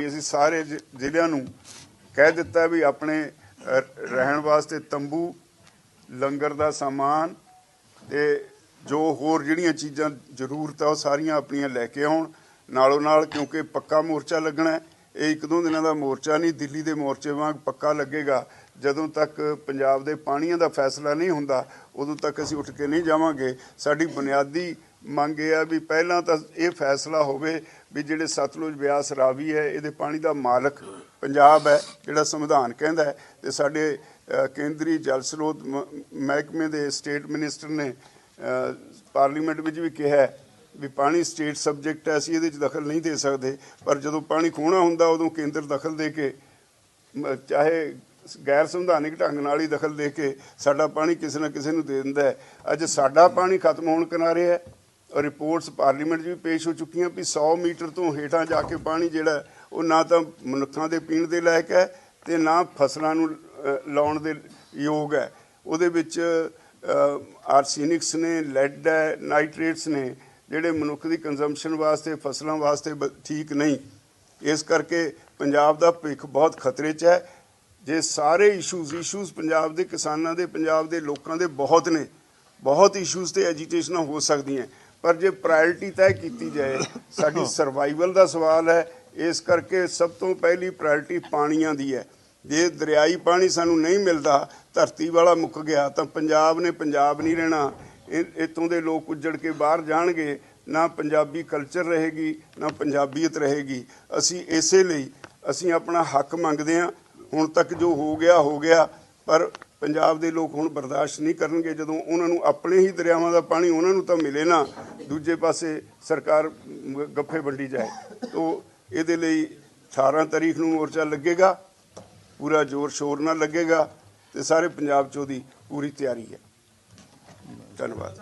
ਵੀ ਅਸੀਂ ਸਾਰੇ ਜ਼ਿ- ਜ਼ਿਲ੍ਹਿਆਂ ਨੂੰ ਕਹਿ ਦਿੱਤਾ ਵੀ ਆਪਣੇ ਰਹਿਣ ਵਾਸਤੇ ਤੰਬੂ, ਲੰਗਰ ਦਾ ਸਾਮਾਨ ਤੇ ਜੋ ਹੋਰ ਜਿਹੜੀਆਂ ਚੀਜ਼ਾਂ ਜ਼ਰੂਰਤ ਆ ਉਹ ਸਾਰੀਆਂ ਆਪਣੀਆਂ ਲੈ ਕੇ ਆਉਣ। ਨਾਲੋਂ ਨਾਲ ਕਿਉਂਕਿ ਪੱਕਾ ਮੋਰਚਾ ਲੱਗਣਾ ਹੈ, ਇਹ ਇੱਕ ਦੋ ਦਿਨਾਂ ਦਾ ਮੋਰਚਾ ਨਹੀਂ, ਦਿੱਲੀ ਦੇ ਮੋਰਚੇ ਵਾਂਗ ਪੱਕਾ ਲੱਗੇਗਾ। ਜਦੋਂ ਤੱਕ ਪੰਜਾਬ ਦੇ ਪਾਣੀਆਂ ਦਾ ਫੈਸਲਾ ਨਹੀਂ ਹੁੰਦਾ, ਉਦੋਂ ਤੱਕ ਅਸੀਂ ਉੱਠ ਕੇ ਨਹੀਂ ਜਾਵਾਂਗੇ। ਸਾਡੀ ਬੁਨਿਆਦੀ ਮੰਗ ਇਹ ਆ ਵੀ ਪਹਿਲਾਂ ਤਾਂ ਇਹ ਫੈਸਲਾ ਹੋਵੇ ਵੀ ਜਿਹੜੇ ਸਤਲੁਜ ਬਿਆਸ ਰਾਵੀ ਹੈ, ਇਹਦੇ ਪਾਣੀ ਦਾ ਮਾਲਕ ਪੰਜਾਬ ਹੈ, ਜਿਹੜਾ ਸੰਵਿਧਾਨ ਕਹਿੰਦਾ ਹੈ। ਤੇ ਸਾਡੇ ਕੇਂਦਰੀ ਜਲ ਸਰੋਤ ਮ- ਮਹਿਕਮੇ ਦੇ ਸਟੇਟ ਮਿਨਿਸਟਰ ਨੇ ਪਾਰਲੀਮੈਂਟ ਵਿੱਚ ਵੀ ਕਿਹਾ ਵੀ ਪਾਣੀ ਸਟੇਟ ਸਬਜੈਕਟ ਹੈ, ਅਸੀਂ ਇਹਦੇ 'ਚ ਦਖਲ ਨਹੀਂ ਦੇ ਸਕਦੇ। ਪਰ ਜਦੋਂ ਪਾਣੀ ਖੋਣਾ ਹੁੰਦਾ, ਉਦੋਂ ਕੇਂਦਰ ਦਖਲ ਦੇ ਕੇ ਚਾਹੇ ਗੈਰ ਸੰਵਿਧਾਨਿਕ ਢੰਗ ਨਾਲ ਹੀ ਦਖਲ ਦੇ ਕੇ ਸਾਡਾ ਪਾਣੀ ਕਿਸੇ ਨਾ ਕਿਸੇ ਨੂੰ ਦੇ ਦਿੰਦਾ ਹੈ। ਅੱਜ ਸਾਡਾ ਪਾਣੀ ਖਤਮ ਹੋਣ ਕਿਨਾਰੇ ਹੈ ਰਿਪੋਰਟਸ ਪਾਰਲੀਮੈਂਟ 'ਚ ਵੀ ਪੇਸ਼ ਹੋ ਚੁੱਕੀਆਂ ਵੀ 100 ਮੀਟਰ ਤੋਂ ਹੇਠਾਂ ਜਾ ਕੇ ਪਾਣੀ ਜਿਹੜਾ, ਉਹ ਨਾ ਤਾਂ ਮਨੁੱਖਾਂ ਦੇ ਪੀਣ ਦੇ ਲਾਇਕ ਹੈ ਤੇ ਨਾ ਫਸਲਾਂ ਨੂੰ ਲਾਉਣ ਦੇ ਯੋਗ ਹੈ। ਉਹਦੇ ਵਿੱਚ ਆਰਸੈਨਿਕਸ ਨੇ, ਲੈਡ ਹੈ, ਨਾਈਟ੍ਰੇਟਸ ਨੇ, ਜਿਹੜੇ ਮਨੁੱਖ ਦੀ ਕੰਜ਼ੰਪਸ਼ਨ ਵਾਸਤੇ, ਫਸਲਾਂ ਵਾਸਤੇ ਬ- ਠੀਕ ਨਹੀਂ। ਇਸ ਕਰਕੇ ਪੰਜਾਬ ਦਾ ਭਵਿੱਖ ਬਹੁਤ ਖਤਰੇ 'ਚ ਹੈ। ਜੇ ਸਾਰੇ ਇਸ਼ੂਜ਼ ਇਸ਼ੂਜ਼ ਪੰਜਾਬ ਦੇ ਕਿਸਾਨਾਂ ਦੇ, ਪੰਜਾਬ ਦੇ ਲੋਕਾਂ ਦੇ ਬਹੁਤ ਨੇ। ਬਹੁਤ ਇਸ਼ੂਜ਼ ਤੇ ਐਜੀਟੇਸ਼ਨਾਂ ਹੋ ਸਕਦੀਆਂ। ਪਰ ਜੇ ਪ੍ਰਾਇੋਰਟੀ ਤੈਅ ਕੀਤੀ ਜਾਏ ਸਾਡੀ ਸਰਵਾਈਵਲ ਦਾ ਸਵਾਲ ਹੈ। ਇਸ ਕਰਕੇ ਸਭ ਤੋਂ ਪਹਿਲੀ ਪ੍ਰਾਇੋਰਟੀ ਪਾਣੀਆਂ ਦੀ ਹੈ। ਜੇ ਦਰਿਆਈ ਪਾਣੀ ਸਾਨੂੰ ਨਹੀਂ ਮਿਲਦਾ ਧਰਤੀ ਵਾਲਾ ਮੁੱਕ ਗਿਆ ਤਾਂ ਪੰਜਾਬ ਨੇ ਪੰਜਾਬ ਨਹੀਂ ਰਹਿਣਾ। ਇੱਥੋਂ ਦੇ ਲੋਕ ਉੱਜੜ ਕੇ ਬਾਹਰ ਜਾਣਗੇ। ਨਾ ਪੰਜਾਬੀ ਕਲਚਰ ਰਹੇਗੀ ਨਾ ਪੰਜਾਬੀਅਤ ਰਹੇਗੀ। ਅਸੀਂ ਇਸੇ ਲਈ ਅਸੀਂ ਆਪਣਾ ਹੱਕ ਮੰਗਦੇ ਹਾਂ। ਹੁਣ ਤੱਕ ਜੋ ਹੋ ਗਿਆ ਹੋ ਗਿਆ ਪਰ ਪੰਜਾਬ ਦੇ ਲੋਕ ਹੁਣ ਬਰਦਾਸ਼ਤ ਨਹੀਂ ਕਰਨਗੇ। ਜਦੋਂ ਉਹਨਾਂ ਨੂੰ ਆਪਣੇ ਹੀ ਦਰਿਆਵਾਂ ਦਾ ਪਾਣੀ ਉਹਨਾਂ ਨੂੰ ਤਾਂ ਮਿਲੇ ਨਾ, ਦੂਜੇ ਪਾਸੇ ਸਰਕਾਰ ਗੱਫੇ ਵੰਡੀ ਜਾਏ। ਤੋਂ ਇਹਦੇ ਲਈ 18 ਤਾਰੀਖ ਨੂੰ ਮੋਰਚਾ ਲੱਗੇਗਾ। ਪੂਰਾ ਜ਼ੋਰ ਸ਼ੋਰ ਨਾਲ ਲੱਗੇਗਾ ਤੇ ਸਾਰੇ ਪੰਜਾਬ 'ਚ ਉਹਦੀ ਪੂਰੀ ਤਿਆਰੀ ਹੈ। ਧੰਨਵਾਦ।